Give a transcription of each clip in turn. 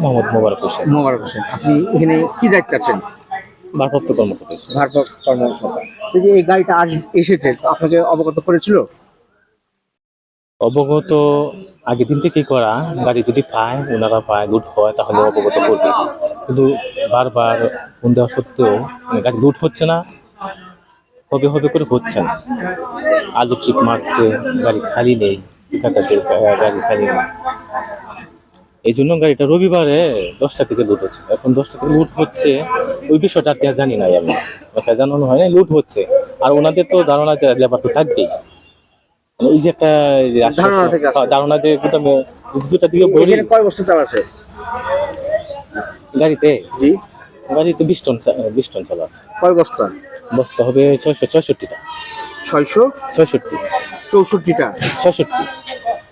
মোহাম্মদ মোবারক হোসেন। মোবারক হোসেন আপনি এখানে কি দায়িত্ব আছেন? ভারপ্রাপ্ত কর্মকর্তা ভারপ্রাপ্ত কর্মকর্তা। তো এই গাড়িটা আজ এসেছে আপনাকে অবগত করেছিল? অবগত আগের দিন থেকেই করা। গাড়ি যদি পায় ওনারা পায় লুট হয় তাহলে অবগত করবে। কিন্তু বারবার ফোন দেওয়া সত্ত্বেও মানে গাড়ি লুট হচ্ছে না হবে হবে করে হচ্ছে না। আলু ট্রিপ মারছে গাড়ি খালি নেই গাড়ি খালি নেই। এই জন্য গাড়িটা রবিবারে দশটা থেকে লুট হচ্ছে। এখন দশটা থেকে লুট হচ্ছে ওই বিষয়টা আর কি জানি নাই আমি। জানানো হয় না লুট হচ্ছে। আর ওনাদের তো ধারণা যে লেবার তো থাকবেই। মানে ওই যে একটা ধারণা। হ্যাঁ, ধারণা যে দুটা দিকে বলি। কয় বছর চালাচ্ছে গাড়িতে? জি। গাড়িতে বিশ টন বিশ টন চালাচ্ছে কয় বস্তা? বস্তা হবে ছয়শো ছয়ষট্টিটা। ছয়শো? ছয়ষট্টি। চৌষট্টিটা। ছয়ষট্টি।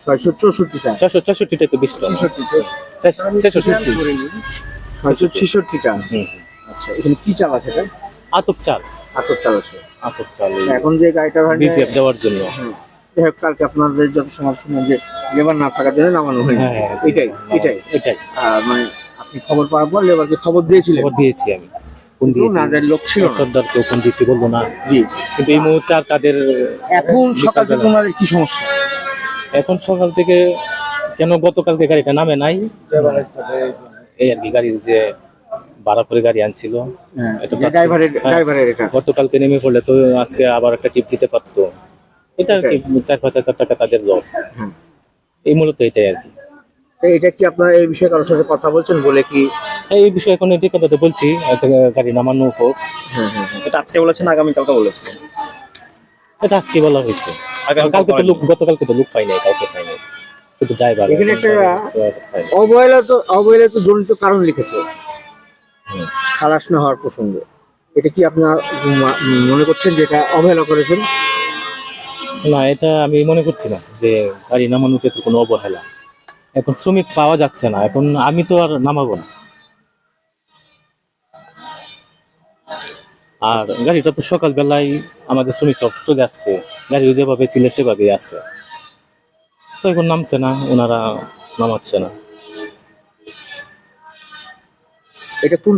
ছয়শো চৌষট্টিটা। ছয়শো ছয়ষট্টিটাই তো বিশ টন। ছয়ষট্টি। ছয়শো ছেষট্টিটা। আচ্ছা এখানে কি এটা? আতপ চাল। আতর চালাচ্ছে আতপ চাল এখন যে গাড়িটা হয় দেওয়ার জন্য। যাই হোক, কালকে আপনাদের যত সময় যে লেবার না থাকার জন্য নামানো হয়নি। হ্যাঁ, হ্যাঁ, এটাই এটাই। এটাই। মানে আপনি খবর পাওয়ার পর লেবারকে খবর দিয়েছিলেন। খবর দিয়েছি আমি। লোক ছিল না। সর্দারকে ফোন দিয়েছি বলব না। জি। কিন্তু এই মুহূর্তে আর তাদের এখন সকাল থেকে। ওনাদের কি সমস্যা? এখন সকাল থেকে কেন গতকালকে গাড়িটা নামে নাই? এই আর কি গাড়ির যে ভাড়া করে গাড়ি আনছিল। হ্যাঁ। ড্রাইভারের এটা। গতকালকে নেমে পড়লে তো আজকে আবার একটা টিপ দিতে পারতো। এটা আর কি চার পাঁচ হাজার টাকা তাদের লস হ্যাঁ। এই মূলত এটাই আর কি। এটা কি আপনার এই বিষয়ে কারোর সাথে কথা বলছেন বলে কি? এই বিষয়ে এখন এটি কথা তো বলছি আচ্ছা, গাড়ি নামানো হোক। হ্যাঁ হ্যাঁ হ্যাঁ। এটা আজকে বলেছেন আগামীকালকে বলেছেন? এটা আজকে বলা হয়েছে। কালকে তো লোক গতকালকে তো লোক পাই নাই কাউকে পাই নাই। শুধু ড্রাইভার এখানে একটা- অবহেলা তো অবহেলা তো জনিত কারণ লিখেছে। খালাস না হওয়ার প্রসঙ্গে। এটা কি আপনার মনে করছেন যে এটা অবহেলা করেছেন? না এটা আমি মনে করছি না যে গাড়ি নামানোতে তো কোনো অবহেলা। এখন শ্রমিক পাওয়া যাচ্ছে না। এখন আমি তো আর নামাবো না। আর গাড়িটা তো সকালবেলায় আমাদের শ্রমিক সব চলে আসছে। গাড়ি যেভাবে ছিল সেভাবেই আছে। তো এখন নামছে না ওনারা নামাচ্ছে না। এটা কোন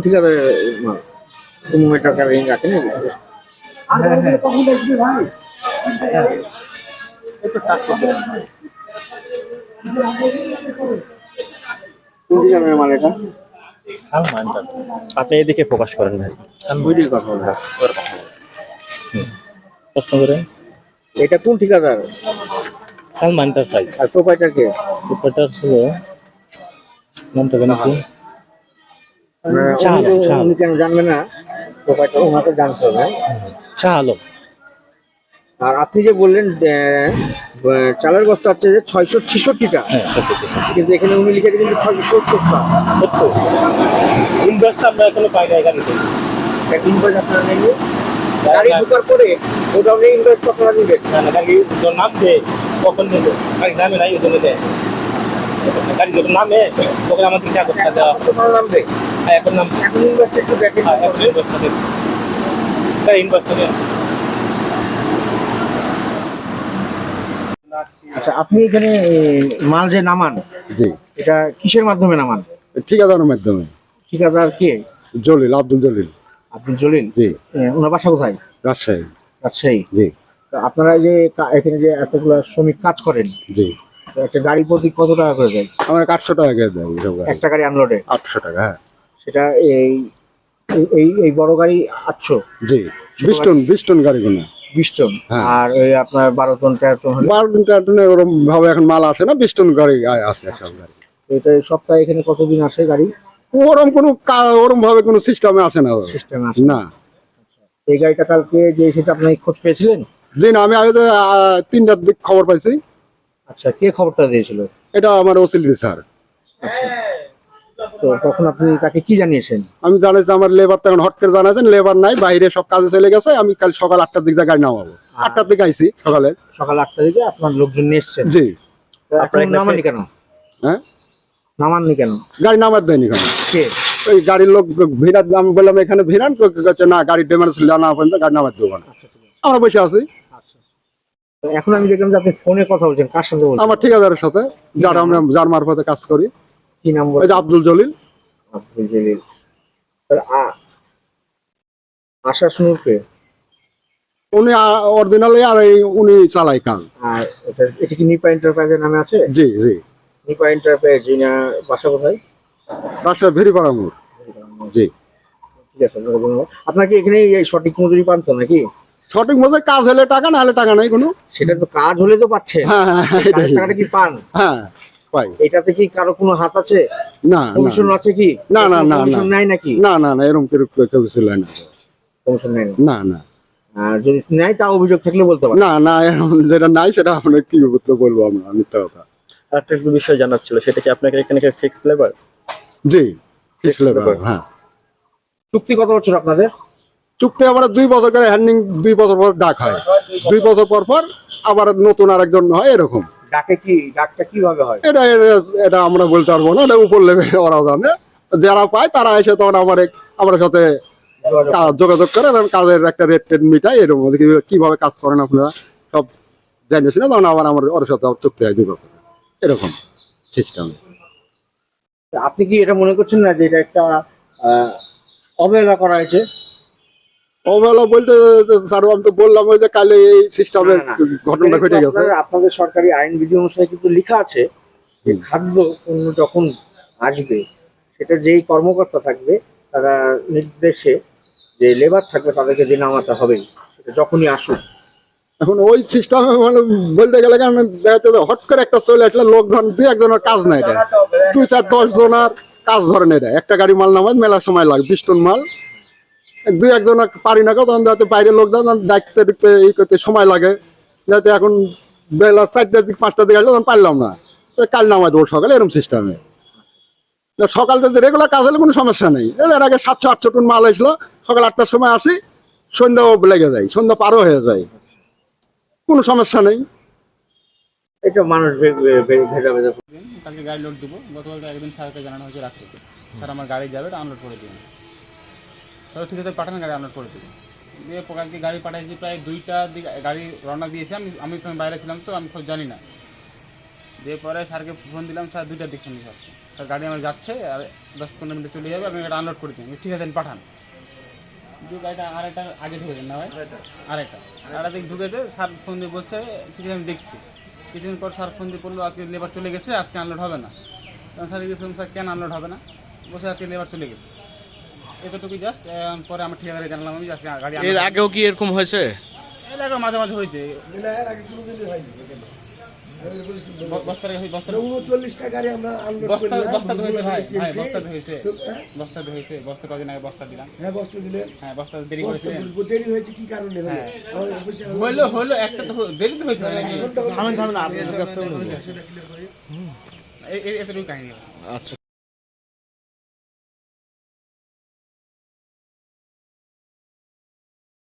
মাল এটা? সালমান আপনি এদিকে ফোকাস করেন ভাই। প্রশ্ন করে এটা কোন ঠিকাদার? সালমান এন্টারপ্রাইজ আর প্রোপাইটার কে? ব্যাপারটা হলো নামটা কেন কি। উনি কেন জানবে না? প্রোপাইটার ওনাকে জানতে হবে। শাহ আলম। আর আপনি যে বললেন চালের বস্তা হচ্ছে যে ছয়শো ছেষট্টিটা। হ্যাঁ কিন্তু এখানে উনি লিখে দিলেন ছয়শো সত্তরটা। ইনভেস্ট আমরা এখনও পাই গাড়িতে ইনভয়েস আপনারা গাড়ি ঢোকার পরে ওটা আপনারা নেবেন না না গাড়ি নামবে কখন নেবে? গাড়ি নামে নাই দেয়। গাড়ি যখন নামে তখন আমাদের দেওয়া। নামবে? হ্যাঁ এখন এখন ইনভয়েসটা একটু দেখেন। হ্যাঁ এখন ইনভেস্টটা দেবে আচ্ছা আপনি এখানে মাল যে নামান জি। এটা কিসের মাধ্যমে নামান? ঠিকাদারের মাধ্যমে। ঠিকাদার কে? জলিল আব্দুল জলিল। আব্দুল জলিল? জি। ওনার বাসা কোথায়? রাজশাহী। রাজশাহী। জি। তো আপনারা যে এখানে যে এতগুলো শ্রমিক কাজ করেন জি। একটা গাড়ি প্রতি কত টাকা করে দেয়? আমার আটশো টাকা করে দেয় একটা গাড়ি আনলোডে আটশো টাকা হ্যাঁ। সেটা এই এই- এই এই বড় গাড়ি আটশো? জি। বিশ টন বিশ টন গাড়িগুলো বিশ টন হ্যাঁ। আর ওই আপনার বারো টন তেরো টন বারো টন তেরো টনে ওরকম ভাবে এখন মাল আসে না? বিশ টন গাড়ি আ- আসে সব গাড়ি। এটা সপ্তাহে এখানে কতদিন আসে গাড়ি? ওরম কোনো ওরম ভাবে কোনো সিস্টেমে আসে না। সিস্টেম না। এই গাড়িটা কালকে যে এসেছে আপনি খোঁজ পেয়েছিলেন? দিন আমি তিনটার দিক খবর পাইছি। আচ্ছা কে খবরটা দিয়েছিল? এটা আমার ওসিলিটি স্যার। তো তখন আপনি তাকে কি জানিয়েছেন? আমি জানাইছি আমার লেবার তখন হট করে জানাইছেন লেবার নাই বাইরে সব কাজে চলে গেছে আমি কাল সকাল আটটার দিকে গাড়ি নামাবো। আটটার দিকে আইছি সকালে। সকাল আটটা দিকে আপনার লোকজন নিয়ে এসছেন? জি। এখন কেন? হ্যাঁ? নামাননি কেন? গাড়ি নামার দেয়নি কেন? কে? ওই গাড়ির লোক ভিড়ার আমি বললাম এখানে ভিড়ান? কাছে না গাড়ি ডেমারেজ না পর্যন্ত গাড়ি নামার দেবো না। আচ্ছা আমরা বসে আছি। আচ্ছা। এখন আমি দেখলাম যে আপনি ফোনে কথা বলছেন কার সাথে বলছেন? আমার ঠিকাদারের সাথে যারা আমরা যার মারফতে কাজ করি। কি নাম বলে আব্দুল জলিল। আব্দুল জলিল। তাহলে আ- আশা শুনুরকে উনি অরিজিনালি আর উনি চালাই কাজ। আর এটা কি নিপা এন্টারপ্রাইজের নামে আছে? জি জি। নিপা এন্টারপ্রাইজ যিনি বাসা কোথায়? রাজশাহী ভেরিপাড়া মোড়। জি। ঠিক আছে আপনাকে আপনার কি এখানে এই সঠিক মজুরি পান তো নাকি? সঠিক মতো কাজ হলে টাকা না হলে টাকা নাই কোনো। সেটা তো কাজ হলে তো পাচ্ছে। হ্যাঁ হ্যাঁ হ্যাঁ, টাকাটা কি পান? হ্যাঁ। পাই। এটাতে কি কারও কোনো হাত আছে? না না কমিশন আছে কি? না, না, না। নাই নাকি? না না না এরকম কেউ কেউ ছিল না। কমিশন নাই না। না না। আর যদি নাই তা অভিযোগ থাকলে বলতে পারেন না না এরকম যেটা নাই সেটা আপনার কি বলব আমরা? মিথ্যা কথা। একটা বিষয় জানার ছিল সেটা কি আপনাকে এখানে ফিক্স লেবার জি level। হ্যাঁ। চুক্তি কত বছর আপনাদের? চুক্তি আবার দুই বছর করে হ্যান্ডিং দুই বছর পর ডাক হয়। দুই বছর পর পর আবার নতুন আরেকজন হয় এরকম। ডাকে কি ডাকটা কীভাবে হয়? এটা এটা- আমরা বলতে পারব না এটা উপর লেভেলে ওরাও জানে। যারা পায় তারা এসে তখন আমার আমার সাথে যোগাযোগ কাজ- করে। তখন কাজের একটা রেট টেট মিটাই এরকম কীভাবে কাজ করেন আপনারা সব জানিয়ে শুনে তখন আবার আমার ওর সাথে চুক্তি হয় বছর এরকম সিস্টেম আপনি কি এটা মনে করছেন না যে এটা একটা অবহেলা করা হয়েছে? অবহেলা বলতে স্যার আমি তো বললাম ওই যে কালে এই সিস্টেমের ঘটনা ঘটে গেছে। আপনাদের সরকারি আইন বিধি অনুসারে কিন্তু লেখা আছে যে খাদ্য পণ্য যখন আসবে সেটা যেই কর্মকর্তা থাকবে তারা নির্দেশে যে লেবার থাকবে তাদেরকে দিয়ে নামাতে হবে সেটা যখনই আসুক। এখন ওই সিস্টেম মানে বলতে গেলে কারণ দেখা যাচ্ছে হট করে একটা চলে আসলে লোকজন দুই একজনের কাজ নাই এটা। দুই চার দশ জনের কাজ ধরে না এটা। একটা গাড়ি মাল নামাজ মেলার সময় লাগে বিশ টন মাল দুই একজন পারি না কেউ তখন যাতে বাইরে লোক দেখতে দেখতে এই করতে সময় লাগে। যাতে এখন বেলা চারটার দিক পাঁচটার দিকে আসলে তখন পারলাম না। কাল নামাই দেবো সকালে এরকম সিস্টেমে সকাল থেকে রেগুলার কাজ হলে কোনো সমস্যা নেই। এর আগে সাতশো আটশো টন মাল আসলো সকাল আটটার সময় আসি সন্ধ্যাও লেগে যায় সন্ধ্যা পারও হয়ে যায়। কোনো সমস্যা নেই। এটা মানুষ কালকে গাড়ি লোড দেবো। গতকালকে একদিন স্যারকে জানানো হয়েছে রাত্রে। স্যার আমার গাড়ি যাবে আনলোড করে দিন তাহলে ঠিক আছে পাঠান গাড়ি আনলোড করে দিন দিয়ে কালকে গাড়ি পাঠাইছি প্রায় দুইটার দিকে গাড়ি রওনা দিয়েছে। আমি আমি তো বাইরে ছিলাম তো আমি খোঁজ জানি না। দিয়ে পরে স্যারকে ফোন দিলাম স্যার দুইটার দিক দিলাম স্যার গাড়ি আমার যাচ্ছে আর দশ পনেরো মিনিটে চলে যাবে আপনি গাড়ি আনলোড করে দিন ঠিক আছে পাঠান। দু গাড়িটা আরেকটা আগে ঢুকেছেন না ভাই? আরেকটা। আরেকটা। দিক ঢুকেছে স্যার ফোন দিয়ে বলছে ঠিক আছে আমি দেখছি। কিছুদিন পর স্যার ফোন দিয়ে বলল আজকে লেবার চলে গেছে আজকে আনলোড হবে না। তখন স্যার গেছিলাম স্যার কেন আনলোড হবে না? বসে আজকে লেবার চলে গেছে। এতটুকু জাস্ট পরে আমার ঠিকাদারে জানলাম আমি আজকে গাড়ি এর আগেও কি এরকম হয়েছে? এলাকার মাঝে মাঝে হয়েছে। ব- বস্তার বস্তার উনচল্লিশটা গাড়ি আমরা আনলোড বস্তা বস্তা ভাই। CNG বস্তা ধুয়েছে হ্যাঁ? বস্তা ধুয়েছে বস্তা কদিন আগে বস্তা দিলাম। হ্যাঁ বস্তা দিলেন। হ্যাঁ বস্তা দেরি বলব, দেরি হয়েছে কি কারণে হলো? হ্যাঁ। হইল হইল একটা তো দেরি তো হয়েছে নাকি? হলো। আচ্ছা।